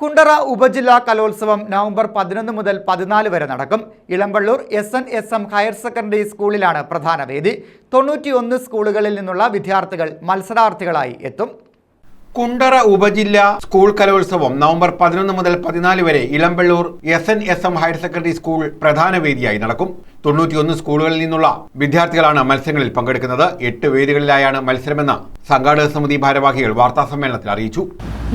കുണ്ടറ ഉപജില്ലാ കലോത്സവം നവംബർ പതിനൊന്ന് മുതൽ പതിനാല് വരെ നടക്കും. Elampalloor S N S M higher secondary സ്കൂളിലാണ് പ്രധാന വേദി. തൊണ്ണൂറ്റിയൊന്ന് സ്കൂളുകളിൽ നിന്നുള്ള വിദ്യാർത്ഥികൾ മത്സരാർത്ഥികളായി എത്തും. കുണ്ടറ ഉപജില്ല സ്കൂൾ കലോത്സവം നവംബർ പതിനൊന്ന് മുതൽ പതിനാല് വരെ Elampalloor S N S M higher secondary school പ്രധാന വേദിയായി നടക്കും. തൊണ്ണൂറ്റിയൊന്ന് സ്കൂളുകളിൽ നിന്നുള്ള വിദ്യാർത്ഥികളാണ് മത്സരങ്ങളിൽ പങ്കെടുക്കുന്നത്. എട്ട് വേദികളിലായാണ് മത്സരമെന്ന് സംഘാടക സമിതി ഭാരവാഹികൾ വാർത്താസമ്മേളനത്തിൽ അറിയിച്ചു.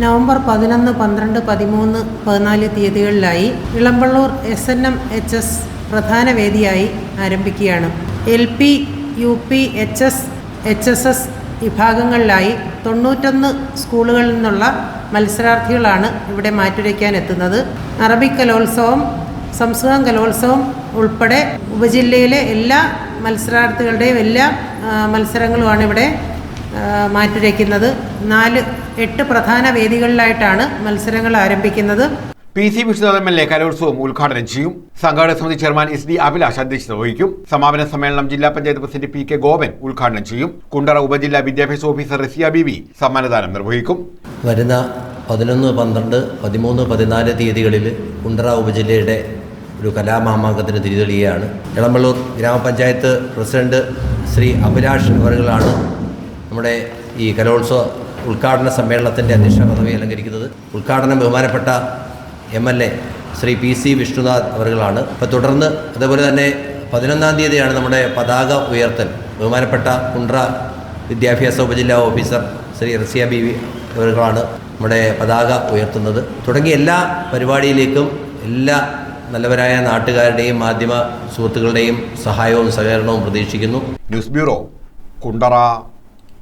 നവംബർ പതിനൊന്ന് പന്ത്രണ്ട് പതിമൂന്ന് പതിനാല് തീയതികളിലായി Elampalloor S N M H S പ്രധാന വേദിയായി ആരംഭിക്കുകയാണ്. L P U P H S H S S വിഭാഗങ്ങളിലായി തൊണ്ണൂറ്റൊന്ന് സ്കൂളുകളിൽ നിന്നുള്ള മത്സരാർത്ഥികളാണ് ഇവിടെ മാറ്റുരയ്ക്കാൻ എത്തുന്നത് അറബിക് കലോത്സവം സംസ്കൃതം കലോത്സവം ഉൾപ്പെടെ ഉപജില്ലയിലെ എല്ലാ മത്സരാർത്ഥികളുടെയും എല്ലാ മത്സരങ്ങളുമാണ് ഇവിടെ മാറ്റുരയ്ക്കുന്നത് നാല് എട്ട് പ്രധാന വേദികളിലായിട്ടാണ് മത്സരങ്ങൾ ആരംഭിക്കുന്നത്. P C Vishnunath M L A കലോത്സവം ഉദ്ഘാടനം ചെയ്യും. സംഘാടക സമിതി ചെയർമാൻ എസ് ഡി അഭിലാഷ് അധ്യക്ഷത വഹിക്കും. സമാപന സമ്മേളനം ജില്ലാ panchayat president P K Gopan ഉദ്ഘാടനം ചെയ്യും. കുണ്ടറ ഉപജില്ലാ വിദ്യാഭ്യാസ ഓഫീസർ റസിയ ബിബി സമ്മാനദാനം നിർവഹിക്കും. വരുന്ന പതിനൊന്ന് പന്ത്രണ്ട് പതിമൂന്ന് പതിനാല് തീയതികളിൽ കുണ്ടറ ഉപജില്ലയുടെ ഒരു കലാമാമാങ്കത്തിന് തിരിതെളിയുകയാണ്. ഇളമ്പള്ളൂർ ഗ്രാമപഞ്ചായത്ത് പ്രസിഡന്റ് ശ്രീ അഭിലാഷ് അവറുകളാണ് നമ്മുടെ ഈ കലോത്സവ ഉദ്ഘാടന സമ്മേളനത്തിന്റെ അധ്യക്ഷ പദവി അലങ്കരിക്കുന്നത്. ഉദ്ഘാടനം ബഹുമാനപ്പെട്ട M L A Shri P C Vishnunath അവരുകളാണ്. അപ്പോൾ തുടർന്ന് അതേപോലെ തന്നെ പതിനൊന്നാം തീയതിയാണ് നമ്മുടെ പതാക ഉയർത്തൽ. ബഹുമാനപ്പെട്ട കുണ്ട്ര വിദ്യാഭ്യാസ ഉപജില്ലാ officer Shri Rasiya B V അവരുകളാണ് നമ്മുടെ പതാക ഉയർത്തുന്നത്. തുടങ്ങിയ എല്ലാ പരിപാടിയിലേക്കും എല്ലാ നല്ലവരായ നാട്ടുകാരുടെയും മാധ്യമ സുഹൃത്തുക്കളുടെയും സഹായവും സഹകരണവും പ്രതീക്ഷിക്കുന്നു. News bureau Kundara.